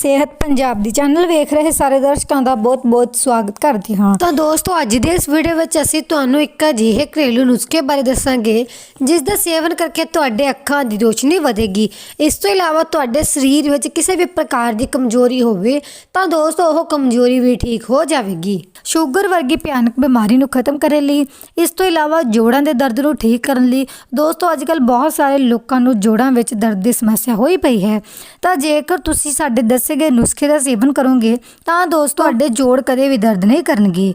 ਸਿਹਤ ਪੰਜਾਬ ਦੀ ਚੈਨਲ ਵੇਖ ਰਹੇ ਸਾਰੇ ਦਰਸ਼ਕਾਂ ਦਾ ਬਹੁਤ-ਬਹੁਤ ਸਵਾਗਤ ਕਰਦੇ ਹਾਂ। ਤਾਂ ਦੋਸਤੋ, ਅੱਜ ਦੇ ਇਸ ਵੀਡੀਓ ਵਿੱਚ ਅਸੀਂ ਤੁਹਾਨੂੰ ਇੱਕ ਅਜਿਹੇ ਘਰੇਲੂ ਨੁਸਖੇ ਬਾਰੇ ਦੱਸਾਂਗੇ, ਜਿਸ ਦਾ ਸੇਵਨ ਕਰਕੇ ਤੁਹਾਡੇ ਅੱਖਾਂ ਦੀ ਰੋਸ਼ਨੀ ਵਧੇਗੀ। ਇਸ ਤੋਂ ਇਲਾਵਾ ਤੁਹਾਡੇ ਸਰੀਰ ਵਿੱਚ ਕਿਸੇ ਵੀ ਪ੍ਰਕਾਰ ਦੀ ਕਮਜ਼ੋਰੀ ਹੋਵੇ, ਤਾਂ ਦੋਸਤੋ, ਉਹ ਕਮਜ਼ੋਰੀ ਵੀ ਠੀਕ ਹੋ ਜਾਵੇਗੀ। ਸ਼ੂਗਰ ਵਰਗੀ ਭਿਆਨਕ ਬਿਮਾਰੀ ਨੂੰ ਖਤਮ ਕਰਨ ਲਈ, ਇਸ ਤੋਂ ਇਲਾਵਾ ਜੋੜਾਂ ਦੇ ਦਰਦ ਨੂੰ ਠੀਕ ਕਰਨ ਲਈ, ਦੋਸਤੋ ਅੱਜਕੱਲ ਬਹੁਤ ਸਾਰੇ ਲੋਕਾਂ ਨੂੰ ਜੋੜਾਂ ਵਿੱਚ ਦਰਦ ਦੀ ਸਮੱਸਿਆ ਹੋਈ ਪਈ ਹੈ। ਤਾਂ ਜੇਕਰ ਤੁਸੀਂ ਸਾਡੇ ਦੱਸੇ ਗਏ ਨੁਸਖੇ ਦਾ ਸੇਵਨ ਕਰੋਗੇ ਤਾਂ ਦੋਸਤੋ ਤੁਹਾਡੇ ਜੋੜ ਕਦੇ ਵੀ ਦਰਦ ਨਹੀਂ ਕਰਨਗੇ।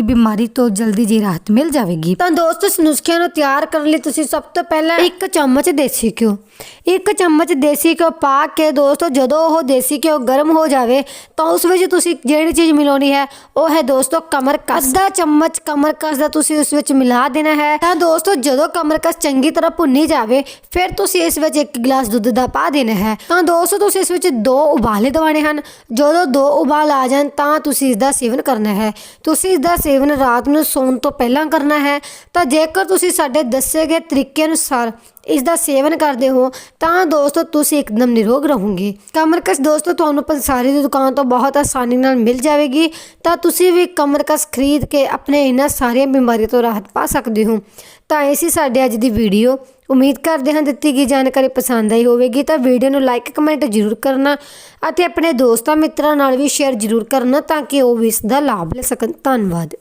ਬਿਮਾਰੀ ਤੋਂ ਜਲਦੀ ਜੀ ਰਾਹਤ ਮਿਲ ਜਾਵੇਗੀ। ਤਾਂ ਦੋਸਤੋ ਇਸ ਨੁਸਖਿਆਂ ਨੂੰ ਤਿਆਰ ਕਰਨ ਲਈ ਤੁਸੀਂ ਸਭ ਤੋਂ ਪਹਿਲਾਂ ਇੱਕ ਚਮਚ ਦੇਸੀ ਘਿਓ। ਇੱਕ ਚਮਚ ਦੇਸੀ ਘਿਓ ਪਾ ਕੇ ਦੋਸਤੋ, ਜਦੋਂ ਉਹ ਦੇਸੀ ਘਿਓ ਗਰਮ ਹੋ ਜਾਵੇ, ਤਾਂ ਉਸ ਵਿੱਚ ਤੁਸੀਂ ਜਿਹੜੀ ਚੀਜ਼ ਮਿਲਾਉਣੀ ਹੈ, ਉਹ ਹੈ ਦੋਸਤੋ ਕਮਰਕਸ। ਅੱਧਾ ਚਮਚ ਕਮਰਕਸ ਦਾ ਤੁਸੀਂ ਉਸ ਵਿੱਚ ਮਿਲਾ ਦੇਣਾ ਹੈ। ਤਾਂ ਦੋਸਤੋ, ਜਦੋਂ ਕਮਰਕਸ ਚੰਗੀ ਤਰ੍ਹਾਂ ਭੁੰਨੀ ਜਾਵੇ, ਫਿਰ ਤੁਸੀਂ ਇਸ ਵਿੱਚ ਇੱਕ ਗਲਾਸ ਦੁੱਧ ਦਾ ਪਾ ਦੇਣਾ ਹੈ। ਤਾਂ ਦੋਸਤੋ, ਤੁਸੀਂ ਇਸ ਵਿੱਚ ਦੋ ਉਬਾਲੇ ਦਵਾਣੇ ਹਨ। ਜਦੋਂ ਦੋ ਉਬਾਲ ਆ ਜਾਣ, ਤਾਂ ਤੁਸੀਂ ਇਸ ਦਾ ਸੇਵਨ ਕਰਨਾ ਹੈ। ਤੁਸੀਂ ਇਸ ਦਾ ਸੇਵਨ ਰਾਤ ਨੂੰ ਸੌਣ ਤੋਂ ਪਹਿਲਾਂ ਕਰਨਾ ਹੈ, ਤਾਂ ਜੇਕਰ ਤੁਸੀਂ ਸਾਡੇ ਦੱਸੇ ਗਏ ਤਰੀਕੇ ਅਨੁਸਾਰ ਇਸ ਦਾ ਸੇਵਨ ਕਰਦੇ ਹੋ, ਤਾਂ ਦੋਸਤੋ ਤੁਸੀਂ ਇੱਕਦਮ ਨਿਰੋਗ ਰਹੋਗੇ। ਕਮਰਕਸ ਦੋਸਤੋ, ਤੁਹਾਨੂੰ ਪੰਸਾਰੀ ਦੀ ਦੁਕਾਨ ਤੋਂ ਬਹੁਤ ਆਸਾਨੀ ਨਾਲ ਮਿਲ ਜਾਵੇਗੀ, ਤਾਂ ਤੁਸੀਂ ਵੀ ਕਮਰਕਸ ਖਰੀਦ ਕੇ ਆਪਣੇ ਇਹਨਾਂ ਸਾਰੀਆਂ ਬਿਮਾਰੀਆਂ ਤੋਂ ਰਾਹਤ ਪਾ ਸਕਦੇ ਹੋ। ਤਾਂ ਇਹ ਸੀ ਸਾਡੇ ਅੱਜ ਦੀ ਵੀਡੀਓ। ਉਮੀਦ ਕਰਦੇ ਹਾਂ ਦਿੱਤੀ ਗਈ ਜਾਣਕਾਰੀ ਪਸੰਦ ਆਈ ਹੋਵੇਗੀ, ਤਾਂ ਵੀਡੀਓ ਨੂੰ ਲਾਈਕ, ਕਮੈਂਟ ਜ਼ਰੂਰ ਕਰਨਾ ਅਤੇ ਆਪਣੇ ਦੋਸਤਾਂ ਮਿੱਤਰਾਂ ਨਾਲ ਵੀ ਸ਼ੇਅਰ ਜ਼ਰੂਰ ਕਰਨਾ ਤਾਂ ਕਿ ਉਹ ਵੀ ਇਸ ਦਾ ਲਾਭ ਲੈ ਸਕਣ। ਧੰਨਵਾਦ।